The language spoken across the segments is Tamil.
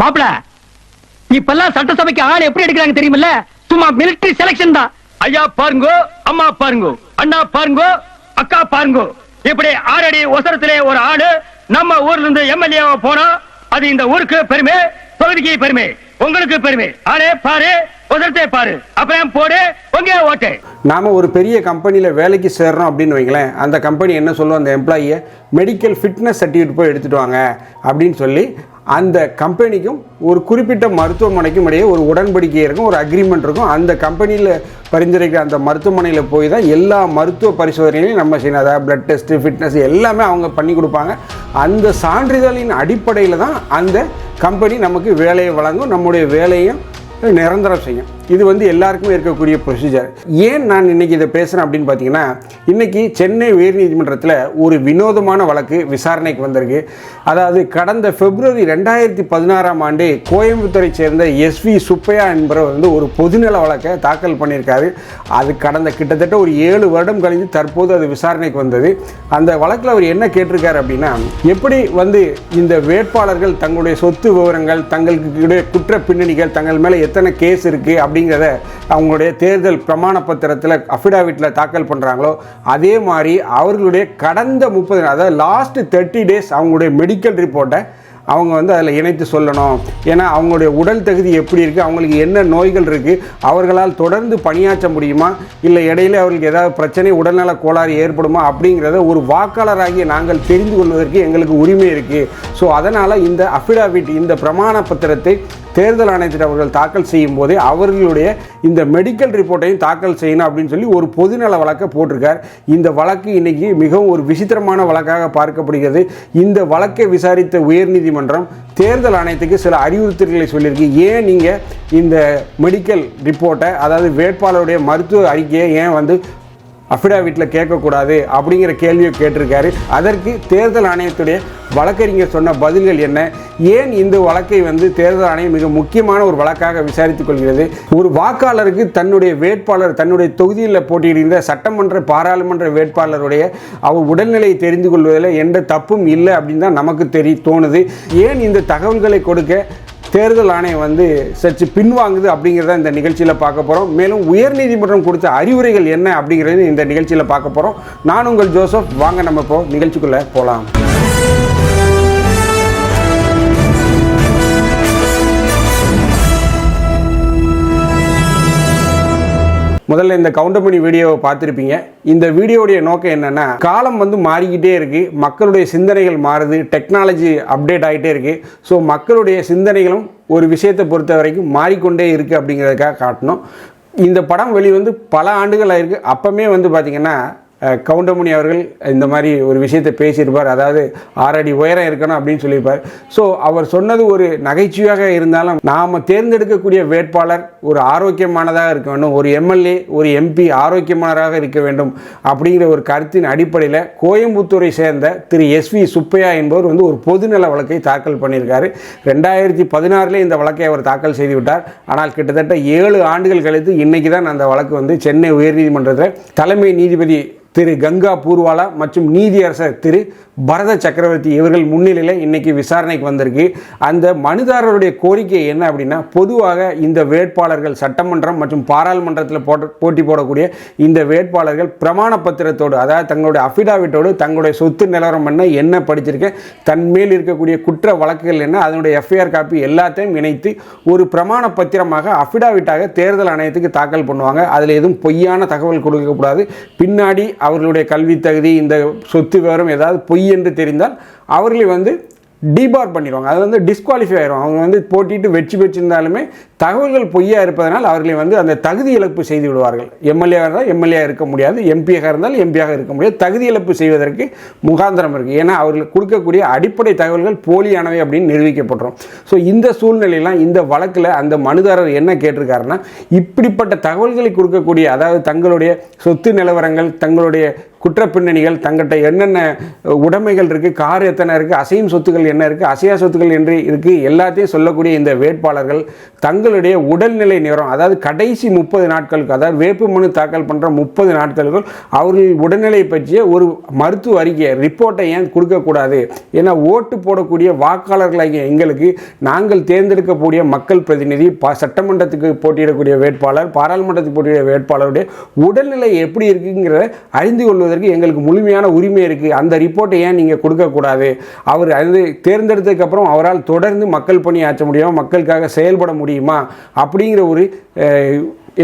மாப்பிள இப்பெல்லாம் சட்டசபைக்கு ஆள் எப்படி எடுக்கிறாங்க தெரியுமில்ல? சும்மா மிலிட்டரி செலக்ஷன் தான். ஐயா பாருங்கோ அம்மா பாருங்கோ அண்ணா பாருங்கோ அக்கா பாருங்கோ. இப்படி ஆறடி ஒசரத்திலே ஒரு ஆளு நம்ம ஊர்ல இருந்து எம்எல்ஏ போனா அது இந்த ஊருக்கு பெருமை தொகுதிக்கு பெருமை உங்களுக்கு பெருமை. ஆளே பாரு ஒசரத்தை பாரு. அப்புறம் போடு உங்க ஓட்டு. நாம் ஒரு பெரிய கம்பெனியில் வேலைக்கு சேர்றோம் அப்படின்னு வைங்களேன் அந்த கம்பெனி என்ன சொல்லும்? அந்த எம்ப்ளாயியை மெடிக்கல் ஃபிட்னஸ் சர்டிஃபிகேட் போய் எடுத்துகிட்டு வாங்க அப்படின்னு சொல்லி அந்த கம்பெனிக்கும் ஒரு குறிப்பிட்ட மருத்துவமனைக்கும் இடையே ஒரு உடன்படிக்கை இருக்கும் ஒரு அக்ரிமெண்ட் இருக்கும். அந்த கம்பெனியில் பரிந்துரைக்கிற அந்த மருத்துவமனையில் போய் தான் எல்லா மருத்துவ பரிசோதனைகளையும் நம்ம செய்யணும். அதாவது பிளட் டெஸ்ட்டு ஃபிட்னஸ் எல்லாமே அவங்க பண்ணி கொடுப்பாங்க. அந்த சான்றிதழின் அடிப்படையில் தான் அந்த கம்பெனி நமக்கு வேலையை வழங்கும் நம்முடைய வேலையும் நிரந்தரம் செய்யும். இது வந்து எல்லாருக்குமே இருக்கக்கூடிய ப்ரொசீஜர் ஏன் நான் இன்னைக்கு இதை பேசுகிறேன் அப்படின்னு பார்த்தீங்கன்னா இன்னைக்கு சென்னை உயர்நீதிமன்றத்தில் ஒரு வினோதமான வழக்கு விசாரணைக்கு வந்திருக்கு. அதாவது கடந்த பிப்ரவரி ரெண்டாயிரத்தி பதினாறாம் ஆண்டு கோயம்புத்தூரை சேர்ந்த எஸ்வி சுப்பையா என்பவர் வந்து ஒரு பொதுநல வழக்கை தாக்கல் பண்ணியிருக்காரு. அது கடந்த கிட்டத்தட்ட ஒரு ஏழு வருடம் கழிந்து தற்போது அது விசாரணைக்கு வந்தது. அந்த வழக்கில் அவர் என்ன கேட்டிருக்காரு அப்படின்னா எப்படி வந்து இந்த வேட்பாளர்கள் தங்களுடைய சொத்து விவரங்கள் தங்களுக்கு குற்ற பின்னணிகள் தங்கள் மேலே எத்தனை கேஸ் இருக்குது அப்படி அப்படிங்கிறத அவங்களுடைய தேர்தல் பிரமாண பத்திரத்தில் அஃபிடாவிட்டில் தாக்கல் பண்ணுறாங்களோ அதே மாதிரி அவர்களுடைய கடந்த முப்பது அதாவது லாஸ்ட் தேர்ட்டி டேஸ் அவங்களுடைய மெடிக்கல் ரிப்போர்ட்டை அவங்க வந்து அதில் இணைத்து சொல்லணும். ஏன்னா அவங்களுடைய உடல் தகுதி எப்படி இருக்குது அவங்களுக்கு என்ன நோய்கள் இருக்குது அவர்களால் தொடர்ந்து பணியாற்ற முடியுமா இல்லை இடையில அவர்களுக்கு ஏதாவது பிரச்சனை உடல்நல கோளாறு ஏற்படுமா அப்படிங்கிறத ஒரு வாக்காளராகிய நாங்கள் தெரிந்து கொள்வதற்கு எங்களுக்கு உரிமை இருக்குது ஸோ அதனால் இந்த அஃபிடாவிட் இந்த பிரமாண பத்திரத்தை தேர்தல் ஆணையத்தில் அவர்கள் தாக்கல் செய்யும் போதே அவர்களுடைய இந்த மெடிக்கல் ரிப்போர்ட்டையும் தாக்கல் செய்யணும் அப்படின்னு சொல்லி ஒரு பொதுநல வழக்கை போட்டிருக்கார். இந்த வழக்கு இன்னைக்கு மிகவும் ஒரு விசித்திரமான வழக்காக பார்க்கப்படுகிறது. இந்த வழக்கை விசாரித்த உயர்நீதிமன்றம் தேர்தல் ஆணையத்துக்கு சில அறிவுறுத்தல்களை சொல்லியிருக்கு. ஏன் நீங்கள் இந்த மெடிக்கல் ரிப்போர்ட்டை அதாவது வேட்பாளருடைய மருத்துவ அறிக்கையை ஏன் வந்து அஃபிடாவிட்டில் கேட்கக்கூடாது அப்படிங்கிற கேள்வியை கேட்டிருக்காரு. அதற்கு தேர்தல் ஆணையத்துடைய வழக்கறிஞர் சொன்ன பதில்கள் என்ன? ஏன் இந்த வழக்கை வந்து தேர்தல் ஆணையம் மிக முக்கியமான ஒரு வழக்காக விசாரித்துக் கொள்கிறது? ஒரு வாக்காளருக்கு தன்னுடைய வேட்பாளர் தன்னுடைய தொகுதியில் போட்டியிடுகின்ற சட்டமன்ற பாராளுமன்ற வேட்பாளருடைய அவர் உடல்நிலையை தெரிந்து கொள்வதில் எந்த தப்பும் இல்லை அப்படின்னு தான் நமக்கு தெரிய தோணுது. ஏன் இந்த தகவல்களை கொடுக்க தேர்தல் ஆணையம் வந்து சற்று பின்வாங்குது அப்படிங்கிறத இந்த நிகழ்ச்சியில் பார்க்க போகிறோம் மேலும் உயர்நீதிமன்றம் கொடுத்த அறிவுரைகள் என்ன அப்படிங்கிறது இந்த நிகழ்ச்சியில் பார்க்க போகிறோம் நான் உங்கள் ஜோசப். வாங்க நம்ம இப்போ நிகழ்ச்சிக்குள்ளே போகலாம் முதல்ல இந்த கவுண்டமணி வீடியோவை பார்த்துருப்பீங்க. இந்த வீடியோடைய நோக்கம் என்னென்னா காலம் வந்து மாறிக்கிட்டே இருக்குது மக்களுடைய சிந்தனைகள் மாறுது. டெக்னாலஜி அப்டேட் ஆகிட்டே இருக்குது ஸோ மக்களுடைய சிந்தனைகளும் ஒரு விஷயத்தை பொறுத்த வரைக்கும் மாறிக்கொண்டே இருக்குது அப்படிங்கிறதுக்காக காட்டணும். இந்த படம் வெளிவந்து பல ஆண்டுகள் ஆயிருக்கு. அப்போமே வந்து பார்த்திங்கன்னா கவுண்டமணி அவர்கள் இந்த மாதிரி ஒரு விஷயத்தை பேசியிருப்பார். அதாவது ஆறடி உயரம் இருக்கணும் அப்படின்னு சொல்லியிருப்பார். ஸோ அவர் சொன்னது ஒரு நகைச்சுவையாக இருந்தாலும் நாம் தேர்ந்தெடுக்கக்கூடிய வேட்பாளர் ஒரு ஆரோக்கியமானதாக இருக்க வேண்டும். ஒரு எம்எல்ஏ ஒரு எம்பி ஆரோக்கியமானதாக இருக்க வேண்டும் அப்படிங்கிற ஒரு கருத்தின் அடிப்படையில் கோயம்புத்தூரை சேர்ந்த திரு எஸ்வி சுப்பையா என்பவர் வந்து ஒரு பொதுநல வழக்கை தாக்கல் பண்ணியிருக்காரு. ரெண்டாயிரத்தி பதினாறில் இந்த வழக்கை அவர் தாக்கல் செய்து விட்டார். ஆனால் கிட்டத்தட்ட ஏழு ஆண்டுகள் கழித்து இன்னைக்கு தான் அந்த வழக்கு வந்து சென்னை உயர்நீதிமன்றத்தில் தலைமை நீதிபதி திரு கங்கா பூர்வாலா மற்றும் நீதியரசர் திரு பரத சக்கரவர்த்தி இவர்கள் முன்னிலையில் இன்னைக்கு விசாரணைக்கு வந்திருக்கு. அந்த மனுதாரருடைய கோரிக்கை என்ன அப்படின்னா பொதுவாக இந்த வேட்பாளர்கள் சட்டமன்றம் மற்றும் பாராளுமன்றத்தில் போட்ட போட்டி போடக்கூடிய இந்த வேட்பாளர்கள் பிரமாண பத்திரத்தோடு அதாவது தங்களுடைய அஃபிடாவிட்டோடு தங்களுடைய சொத்து நிலவரம் என்ன என்ன படிச்சிருக்கேன் தன்மேல் இருக்கக்கூடிய குற்ற வழக்குகள் என்ன அதனுடைய எஃப்ஐஆர் காப்பி எல்லாத்தையும் இணைத்து ஒரு பிரமாண பத்திரமாக அஃபிடாவிட்டாக தேர்தல் ஆணையத்துக்கு தாக்கல் பண்ணுவாங்க. அதில் எதுவும் பொய்யான தகவல் கொடுக்கக்கூடாது. பின்னாடி அவர்களுடைய கல்வி தகுதி இந்த சொத்து விவரம் ஏதாவது பொய் என்று தெரிந்தால் அவர்களை வந்து டிபார் பண்ணிடுவாங்க. அது வந்து டிஸ்குவாலிஃபை ஆயிரும் அவங்க வந்து போட்டிட்டு வெற்றி பெற்றிருந்தாலுமே தகவல்கள் பொய்யா இருப்பதனால் அவர்களை வந்து அந்த தகுதி இழப்பு செய்து விடுவார்கள். எம்எல்ஏ இருந்தால் எம்எல்ஏ இருக்க முடியாது. எம்பியாக இருந்தால் எம்பியாக இருக்க முடியாது. தகுதி இழப்பு செய்வதற்கு முகாந்திரம் இருக்குது ஏன்னா அவர்கள் கொடுக்கக்கூடிய அடிப்படை தகவல்கள் போலியானவை அப்படின்னு நிரூபிக்கப்பட்டுரும் ஸோ இந்த சூழ்நிலையெல்லாம் இந்த வழக்கில் அந்த மனுதாரர் என்ன கேட்டிருக்காருன்னா இப்படிப்பட்ட தகவல்களை கொடுக்கக்கூடிய அதாவது தங்களுடைய சொத்து நிலவரங்கள் தங்களுடைய குற்ற பின்னணிகள் தங்கிட்ட என்னென்ன உடைமைகள் இருக்குது கார் எத்தனை இருக்குது அசையும் சொத்துக்கள் என்ன இருக்குது அசையா சொத்துக்கள் என்று இருக்குது எல்லாத்தையும் சொல்லக்கூடிய இந்த வேட்பாளர்கள் தங்களுடைய உடல்நிலை நேரம் அதாவது கடைசி முப்பது நாட்களுக்கு அதாவது வேட்பு மனு தாக்கல் பண்ணுற முப்பது நாட்களுக்குள் அவர்கள் உடல்நிலை பற்றிய ஒரு மருத்துவ அறிக்கையை ரிப்போர்ட்டை ஏன் கொடுக்கக்கூடாது? ஏன்னா ஓட்டு போடக்கூடிய வாக்காளர்களாகிய எங்களுக்கு நாங்கள் தேர்ந்தெடுக்கக்கூடிய மக்கள் பிரதிநிதி சட்டமன்றத்துக்கு போட்டியிடக்கூடிய வேட்பாளர் பாராளுமன்றத்துக்கு போட்டியிட வேட்பாளருடைய உடல்நிலை எப்படி இருக்குங்கிறத அறிந்து கொள்வதற்கு எங்களுக்கு முழுமையான உரிமை இருக்குது அந்த ரிப்போர்ட்டை ஏன் நீங்கள் கொடுக்கக்கூடாது? அவர் அது தேர்ந்தெடுத்ததுக்கப்புறம் அவரால் தொடர்ந்து மக்கள் பணி ஆற்ற முடியுமா? மக்களுக்காக செயல்பட முடியுமா? அப்படிங்கிற ஒரு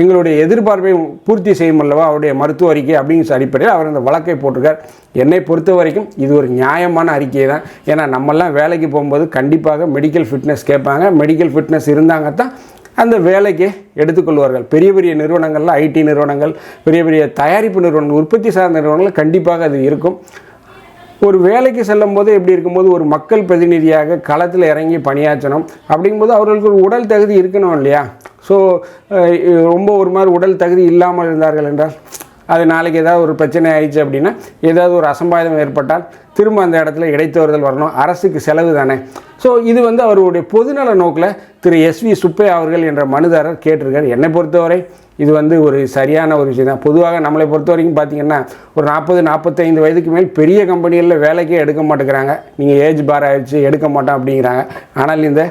எங்களுடைய எதிர்பார்ப்பை பூர்த்தி செய்யும் அல்லவா? அவருடைய மருத்துவ அறிக்கை அப்படிங்கிற அடிப்படையில் அவர் அந்த வழக்கை போட்டிருக்கார். என்னை பொறுத்த வரைக்கும் இது ஒரு நியாயமான அறிக்கை தான். ஏன்னா நம்மெல்லாம் வேலைக்கு போகும்போது கண்டிப்பாக மெடிக்கல் ஃபிட்னஸ் கேட்பாங்க. மெடிக்கல் ஃபிட்னஸ் இருந்தாங்க தான் அந்த வேலைக்கு எடுத்துக்கொள்வார்கள். பெரிய பெரிய நிறுவனங்களில் ஐடி நிறுவனங்கள் பெரிய பெரிய தயாரிப்பு நிறுவனங்கள் உற்பத்தி சார்ந்த நிறுவனங்கள் கண்டிப்பாக அது இருக்கும். ஒரு வேலைக்கு செல்லும் போது எப்படி இருக்கும்போது ஒரு மக்கள் பிரதிநிதியாக களத்தில் இறங்கி பணியாற்றணும். அப்படிங்கும்போது அவர்களுக்கு ஒரு உடல் தகுதி இருக்கணும் இல்லையா? ஸோ ரொம்ப ஒரு மாதிரி உடல் தகுதி இல்லாமல் இருந்தார்கள் என்றால் அது நாளைக்கு ஏதாவது ஒரு பிரச்சனை ஆயிடுச்சு அப்படின்னா ஏதாவது ஒரு அசம்பாவிதம் ஏற்பட்டால் திரும்ப அந்த இடத்துல இடைத்தேர்தல் வரணும். அரசுக்கு செலவு தானே. ஸோ இது வந்து அவருடைய பொதுநல நோக்கில் திரு எஸ்வி சுப்பையா அவர்கள் என்ற மனுதாரர் கேட்டிருக்கார். என்னை பொறுத்தவரை இது வந்து ஒரு சரியான ஒரு விஷயம் தான். பொதுவாக நம்மளை பொறுத்த வரைக்கும் பார்த்தீங்கன்னா ஒரு நாற்பது நாற்பத்தைந்து வயதுக்கு மேல் பெரிய கம்பெனிகளில் வேலைக்கே எடுக்க மாட்டேங்கிறாங்க. நீங்கள் ஏஜ் பார் ஆகிடுச்சு எடுக்க மாட்டோம் அப்படிங்கிறாங்க. ஆனால் இந்த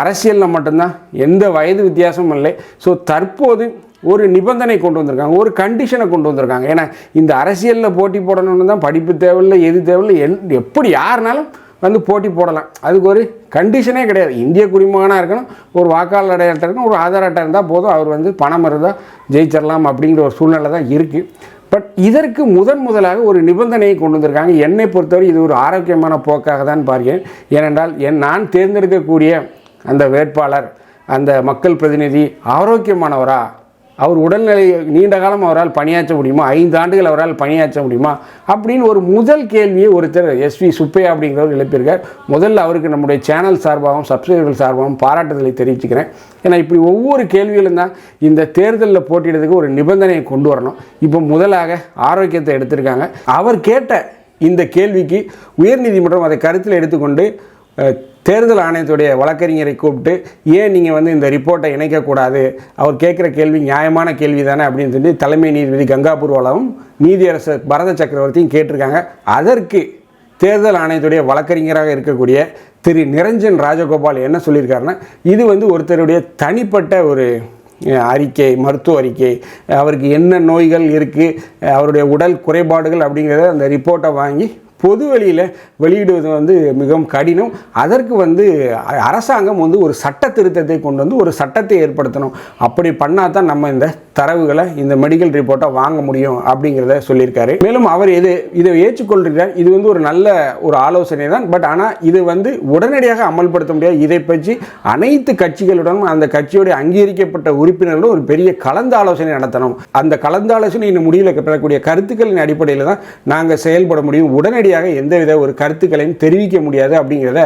அரசியலில் மட்டும்தான் எந்த வயது வித்தியாசமும் இல்லை. ஸோ தற்போது ஒரு நிபந்தனை கொண்டு வந்திருக்காங்க ஒரு கண்டிஷனை கொண்டு வந்திருக்காங்க. ஏன்னா இந்த அரசியலில் போட்டி போடணும்னு தான் படிப்பு தேவையில்லை எது தேவையில்லை எல் எப்படி யாருனாலும் வந்து போட்டி போடலாம். அதுக்கு ஒரு கண்டிஷனே கிடையாது. இந்திய குடிமகனாக இருக்கணும் ஒரு வாக்காளர் அட்டை இருக்கணும் ஒரு ஆதார் அட்டை இருந்தால் போதும். அவர் வந்து பணம் இருந்தால் ஜெயிச்சிடலாம் அப்படிங்கிற ஒரு சூழ்நிலை தான் இருக்குது பட் இதற்கு முதன் முதலாக ஒரு நிபந்தனையை கொண்டு வந்திருக்காங்க. என்னை பொறுத்தவரை இது ஒரு ஆரோக்கியமான போக்காக தான் பார்க்கிறேன். ஏனென்றால் என் நான் தேர்ந்தெடுக்கக்கூடிய அந்த வேட்பாளர் அந்த மக்கள் பிரதிநிதி ஆரோக்கியமானவரா? அவர் உடல்நிலை நீண்ட காலம் அவரால் பணியாற்ற முடியுமா? ஐந்து ஆண்டுகள் அவரால் பணியாற்ற முடியுமா? அப்படின்னு ஒரு முதல் கேள்வியை ஒருத்தர் எஸ்வி சுப்பையா அப்படிங்கிறவர் எழுப்பியிருக்கார். முதல்ல அவருக்கு நம்முடைய சேனல் சார்பாகவும் சப்ஸ்கிரைபர்கள் சார்பாகவும் பாராட்டுதலை தெரிவிச்சுக்கிறேன். ஏன்னா இப்படி ஒவ்வொரு கேள்வியிலும் தான் இந்த தேர்தலில் போட்டியிடுறதுக்கு ஒரு நிபந்தனையை கொண்டு வரணும். இப்போ முதலாக ஆரோக்கியத்தை எடுத்திருக்காங்க. அவர் கேட்ட இந்த கேள்விக்கு உயர்நீதிமன்றம் அதை கருத்தில் எடுத்துக்கொண்டு தேர்தல் ஆணையத்துடைய வழக்கறிஞரை கூப்பிட்டு ஏன் நீங்கள் வந்து இந்த ரிப்போர்ட்டை இணைக்கக்கூடாது? அவர் கேட்குற கேள்வி நியாயமான கேள்வி தானே அப்படின்னு சொல்லி தலைமை நீதிபதி கங்காபூர்வாலாவும் நீதியரசர் பரத சக்கரவர்த்தியும் கேட்டிருக்காங்க. அதற்கு தேர்தல் ஆணையத்துடைய வழக்கறிஞராக இருக்கக்கூடிய திரு. நிரஞ்சன் ராஜகோபால் என்ன சொல்லியிருக்காருன்னா இது வந்து ஒருத்தருடைய தனிப்பட்ட ஒரு அறிக்கை மருத்துவ அறிக்கை. அவருக்கு என்ன நோய்கள் இருக்குது அவருடைய உடல் குறைபாடுகள் அப்படிங்கிறத அந்த ரிப்போர்ட்டை வாங்கி பொது வெளியில் வெளியிடுவது வந்து மிகவும் கடினம். அதற்கு வந்து அரசாங்கம் வந்து ஒரு சட்ட திருத்தத்தை கொண்டு வந்து ஒரு சட்டத்தை ஏற்படுத்தணும். அப்படி பண்ணால் தான் நம்ம இந்த தரவுகளை இந்த மெடிக்கல் ரிப்போர்ட்டை வாங்க முடியும் அப்படிங்கிறத சொல்லியிருக்காரு. மேலும் அவர் எது இதை ஏற்றுக்கொள்கிறார் இது வந்து ஒரு நல்ல ஒரு ஆலோசனை தான். பட் ஆனால் இது வந்து உடனடியாக அமல்படுத்த முடியாது. இதை பற்றி அனைத்து கட்சிகளுடனும் அந்த கட்சியோட அங்கீகரிக்கப்பட்ட உறுப்பினர்களும் ஒரு பெரிய கலந்து ஆலோசனை நடத்தணும். அந்த கலந்து ஆலோசனை முடியல முடிவில் பெறக்கூடிய கருத்துக்களின் அடிப்படையில் தான் நாங்கள் செயல்பட முடியும். உடனடியாக எந்தவித ஒரு கருத்துக்களையும் தெரிவிக்க முடியாது அப்படிங்கிறத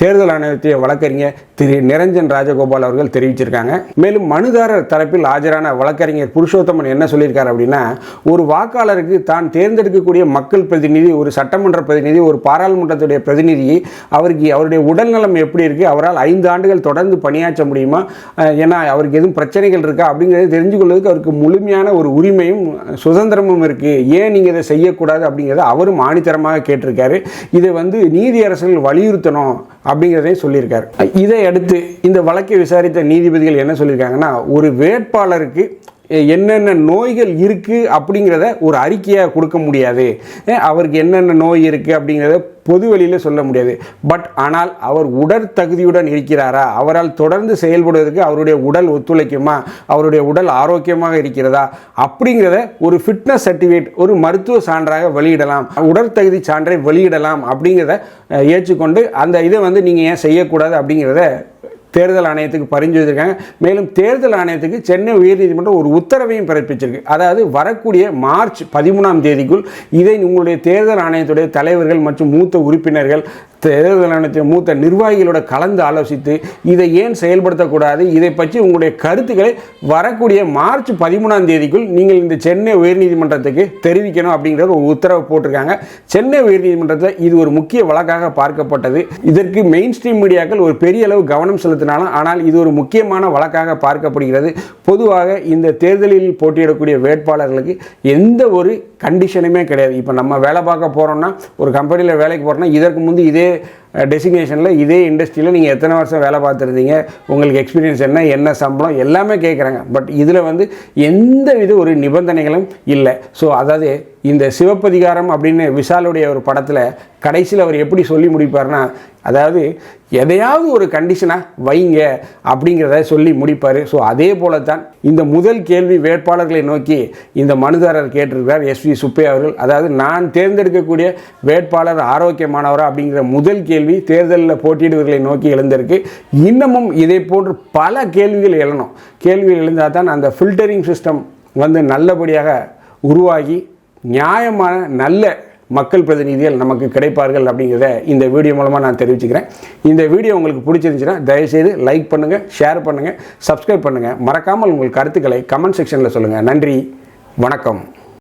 தேர்தல் ஆணையத்திய வழக்கறிஞர் திரு நிரஞ்சன் ராஜகோபால் அவர்கள் தெரிவிச்சிருக்காங்க. மேலும் மனுதாரர் தரப்பில் ஆஜரான வழக்கறிஞர் புருஷோத்தமன் என்ன சொல்லியிருக்காரு அப்படின்னா ஒரு வாக்காளருக்கு தான் தேர்ந்தெடுக்கக்கூடிய மக்கள் பிரதிநிதி ஒரு சட்டமன்ற பிரதிநிதி ஒரு பாராளுமன்றத்துடைய பிரதிநிதி அவருக்கு அவருடைய உடல்நலம் எப்படி இருக்குது அவரால் ஐந்து ஆண்டுகள் தொடர்ந்து பணியாற்ற முடியுமா ஏன்னா அவருக்கு எதுவும் பிரச்சனைகள் இருக்கா அப்படிங்கிறத தெரிஞ்சு கொள்வதற்கு அவருக்கு முழுமையான ஒரு உரிமையும் சுதந்திரமும் இருக்குது ஏன் நீங்கள் இதை செய்யக்கூடாது அப்படிங்கிறத அவரும் ஆணித்தரமாக கேட்டிருக்காரு. இதை வந்து நீதியரசர்கள் வலியுறுத்தணும் அப்படிங்கிறதையும் சொல்லியிருக்காரு. இதை அடுத்து இந்த வழக்கை விசாரித்த நீதிபதிகள் என்ன சொல்லியிருக்காங்கன்னா ஒரு வேட்பாளருக்கு என்னென்ன நோய்கள் இருக்குது அப்படிங்கிறத ஒரு அறிக்கையாக கொடுக்க முடியாது. அவருக்கு என்னென்ன நோய் இருக்குது அப்படிங்கிறத பொது வெளியில் சொல்ல முடியாது. பட் ஆனால் அவர் உடற்தகுதியுடன் இருக்கிறாரா? அவரால் தொடர்ந்து செயல்படுவதற்கு அவருடைய உடல் ஒத்துழைக்குமா? அவருடைய உடல் ஆரோக்கியமாக இருக்கிறதா? அப்படிங்கிறத ஒரு ஃபிட்னஸ் சர்டிஃபிகேட் ஒரு மருத்துவ சான்றாக வெளியிடலாம். உடற்தகுதி சான்றை வெளியிடலாம் அப்படிங்கிறத ஏற்றுக்கொண்டு அந்த இதை வந்து நீங்கள் ஏன் செய்யக்கூடாது அப்படிங்கிறத தேர்தல் ஆணையத்துக்கு பரிந்துரைத்திருக்காங்க மேலும் தேர்தல் ஆணையத்துக்கு சென்னை உயர்நீதிமன்றம் ஒரு உத்தரவையும் பிறப்பிச்சிருக்கு. அதாவது வரக்கூடிய மார்ச் பதிமூணாம் தேதிக்குள் இதை உங்களுடைய தேர்தல் ஆணையத்துடைய தலைவர்கள் மற்றும் மூத்த உறுப்பினர்கள் தேர்தல் ஆணையத்தின் மூத்த நிர்வாகிகளோட கலந்து ஆலோசித்து இதை ஏன் செயல்படுத்தக்கூடாது? இதை பற்றி உங்களுடைய கருத்துக்களை வரக்கூடிய மார்ச் பதிமூணாம் தேதிக்குள் நீங்கள் இந்த சென்னை உயர்நீதிமன்றத்துக்கு தெரிவிக்கணும் அப்படிங்கிற ஒரு உத்தரவு போட்டிருக்காங்க. சென்னை உயர்நீதிமன்றத்தில் இது ஒரு முக்கிய வழக்காக பார்க்கப்பட்டது. இதற்கு மெயின் ஸ்ட்ரீம் மீடியாக்கள் ஒரு பெரிய அளவு கவனம் செலுத்தினாலும் ஆனால் இது ஒரு முக்கியமான வழக்காக பார்க்கப்படுகிறது. பொதுவாக இந்த தேர்தலில் போட்டியிடக்கூடிய வேட்பாளர்களுக்கு எந்த ஒரு கண்டிஷனுமே கிடையாது. இப்போ நம்ம வேலை பார்க்க போகிறோம்னா ஒரு கம்பெனியில் வேலைக்கு போகிறோம்னா இதற்கு முந்தி இதே டெசிக்னேஷனில் இதே இண்டஸ்ட்ரியில் நீங்கள் எத்தனை வருஷம் வேலை பார்த்துருந்தீங்க உங்களுக்கு எக்ஸ்பீரியன்ஸ் என்ன என்ன சம்பளம் எல்லாமே கேட்குறாங்க பட் இதில் வந்து எந்த வித ஒரு நிபந்தனைகளும் இல்லை. ஸோ அதாவது இந்த சிவப்பதிகாரம் அப்படின்னு விஷாலுடைய ஒரு படத்தில் கடைசியில் அவர் எப்படி சொல்லி முடிப்பார்னா அதாவது எதையாவது ஒரு கண்டிஷனாக வைங்க அப்படிங்கிறத சொல்லி முடிப்பார். ஸோ அதே போல தான் இந்த முதல் கேள்வி வேட்பாளர்களை நோக்கி இந்த மனுதாரர் கேட்டிருக்கிறார் எஸ் வி சுப்பையா அவர்கள். அதாவது நான் தேர்ந்தெடுக்கக்கூடிய வேட்பாளர் ஆரோக்கியமானவரா அப்படிங்கிற முதல் கேள்வி தேர்தலில் போட்டியிடுவர்களை நோக்கி எழுந்திருக்கு. இன்னமும் இதை போன்று பல கேள்விகள் எழணும். கேள்விகள் எழுந்தால் தான் அந்த ஃபில்டரிங் சிஸ்டம் வந்து நல்லபடியாக உருவாகி நியாயமான நல்ல மக்கள் பிரதிநிதிகள் நமக்கு கிடைப்பார்கள் அப்படிங்கிறத இந்த வீடியோ மூலமாக நான் தெரிவிச்சுக்கிறேன். இந்த வீடியோ உங்களுக்கு பிடிச்சிருந்துச்சுன்னா தயவுசெய்து லைக் பண்ணுங்கள் ஷேர் பண்ணுங்கள் சப்ஸ்கிரைப் பண்ணுங்கள் மறக்காமல் உங்கள் கருத்துக்களை கமெண்ட் செக்ஷனில் சொல்லுங்கள் நன்றி வணக்கம்.